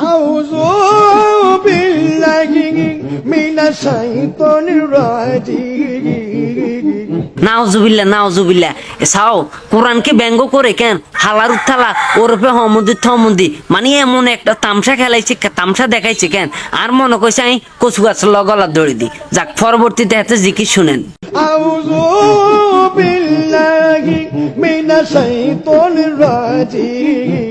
أعوذ بالله من الشيطان الرجيم নাওজুবিল্লা নাওজুবিল্লা Sao কোরআনকে ব্যঙ্গ করে কেন হালার উত্থালা ওরফে হমদি থমদি মানে এমন একটা তামসা খেলাইছে তামসা দেখাইছে কেন আর মনে কইছে আমি কচু গাছ লগলা দড়ি দি যাক পরবর্তীতে হাতে জিকির শুনেন أعوذ بالله من الشيطان الرجيم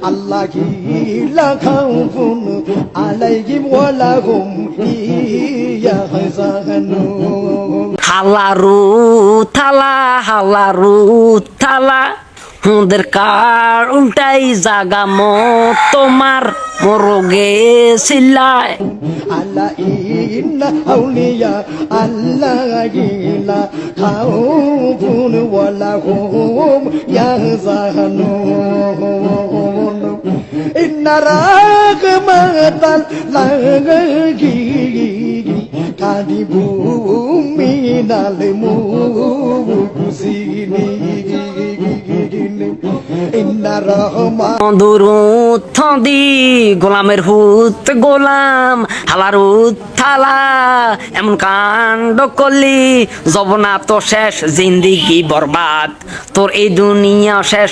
أولياء الله لا خوف عليهم ولا هم يحزنون হালারু থালা হালারু থালা হুদের কার উল্টাই জাগা মো তোমার মরগে সিল্লায় على إن أولياء الله لا خوف ولا هم يحزنون ரகமதல் பூமி গোলামের হুত গোলাম হালার থালা এমন কাণ্ড করলি জবনা তো শেষ জিন্দিগি বরবাদ তোর এই দুনিয়া শেষ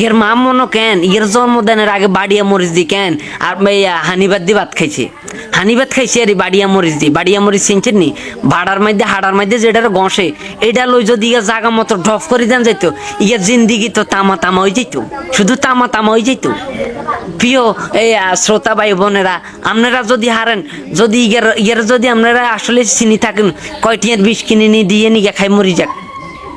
ইয়ের মা মনো কেন? ইয়ের জন্মদিনের আগে বাড়িয়া মরিচ দি কেন? আর হানিবাদ দি ভাত খাইছে। হানিবাদ খাইছে আর বাড়িয়া মরিচ দি। বাড়িয়া মরিচ চিনছেন নি? ভাড়ার মধ্যে হাড়ার মধ্যে যেটার গসে এটা লই যদি ইয়া জাগা মতো ঢফ করে দেন যাইতো ইয়া জিন্দিগি তো তামা তামা হয়ে যেত শুধু তামা তামা হয়ে যেত প্রিয়, এই শ্রোতা ভাই বোনেরা, আপনারা যদি হারেন, যদি ইয়ের ইয়ের যদি আপনারা আসলে চিনি থাকেন কয়টিয়ার বিষ কিনে নিয়ে দিয়ে নিয়ে খাই মরি যাক।